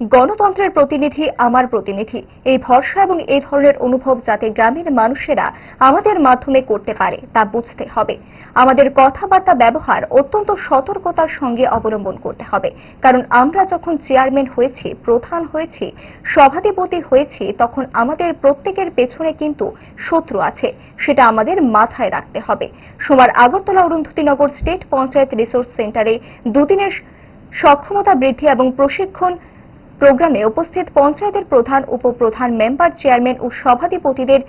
গণতন্ত্রের প্রতিনিধি আমার প্রতিনিধি। এই ভরসা এবং এই ধরনের অনুভব যাতে গ্রামের মানুষেরা আমাদের মাধ্যমে করতে পারে, তা বুঝতে হবে। আমাদের কথাবার্তা ব্যবহার অত্যন্ত সতর্কতার সঙ্গে অবলম্বন করতে হবে। কারণ আমরা যখন চেয়ারম্যান হয়েছি, প্রধান হয়েছি, সভাধিপতি হয়েছি, তখন আমাদের প্রত্যেকের পেছনে কিন্তু শত্রু আছে, সেটা আমাদের মাথায় রাখতে হবে। সোমবার আগরতলা অরুন্ধতিনগর স্টেট পঞ্চায়েত রিসোর্স সেন্টারে দুদিনের সক্ষমতা বৃদ্ধি এবং প্রশিক্ষণ প্রোগ্রামে উপস্থিত পঞ্চায়েতের প্রধান, উপপ্রধান, মেম্বার, চেয়ারম্যান ও সভাধিপতিদের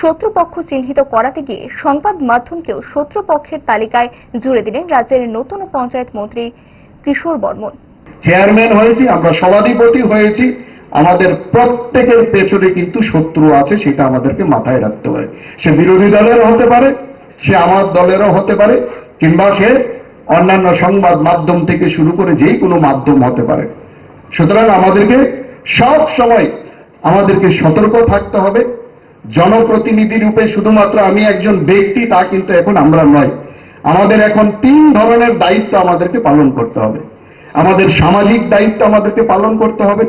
শত্রুপক্ষ চিহ্নিত করাতে গিয়ে সংবাদ মাধ্যমকেও শত্রুপক্ষের তালিকায় জুড়ে দিলেন রাজ্যের নতুন পঞ্চায়েত মন্ত্রী কিশোর বর্মন। চেয়ারম্যান হয়েছি, আমরা সভাধিপতি হয়েছি, আমাদের প্রত্যেকের পেছনে কিন্তু শত্রু আছে সেটা আমাদেরকে মাথায় রাখতে পারে সে বিরোধী দলেরও হতে পারে, সে আমার দলেরও হতে পারে, কিংবা সে অন্যান্য সংবাদ মাধ্যম থেকে শুরু করে যেই কোনো মাধ্যম হতে পারে। সুতরাং আমাদেরকে সব সময় আমাদেরকে সতর্ক থাকতে হবে। জনপ্রতিনিধি রূপে শুধুমাত্র আমি একজন ব্যক্তি, তা কিন্তু এখন আমরা নয়। আমাদের এখন তিন ধরনের দায়িত্ব আমাদেরকে পালন করতে হবে। আমাদের সামাজিক দায়িত্ব আমাদেরকে পালন করতে হবে।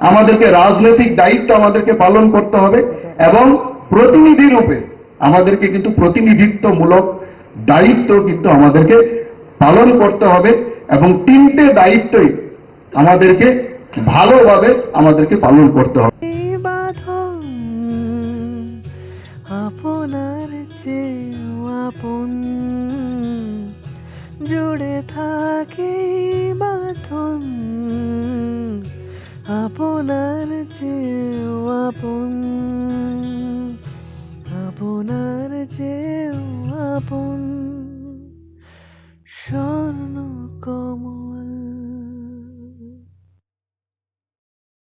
আমাদেরকে রাজনৈতিক দায়িত্ব আমাদেরকে পালন করতে হবে এবং প্রতিনিধি রূপে আমাদেরকে কিন্তু প্রতিনিধিত্বমূলক দায়িত্ব কিন্তু আমাদেরকে পালন করতে হবে এবং তিনটে দায়িত্বই আমাদেরকে ভালোভাবে আমাদেরকে পালন করতে হবে। আপনার চেয়েও আপন। জুড়ে থাকে বাঁধন। আপনার চেয়েও আপন। আপনার চেয়েও আপন। সর্ব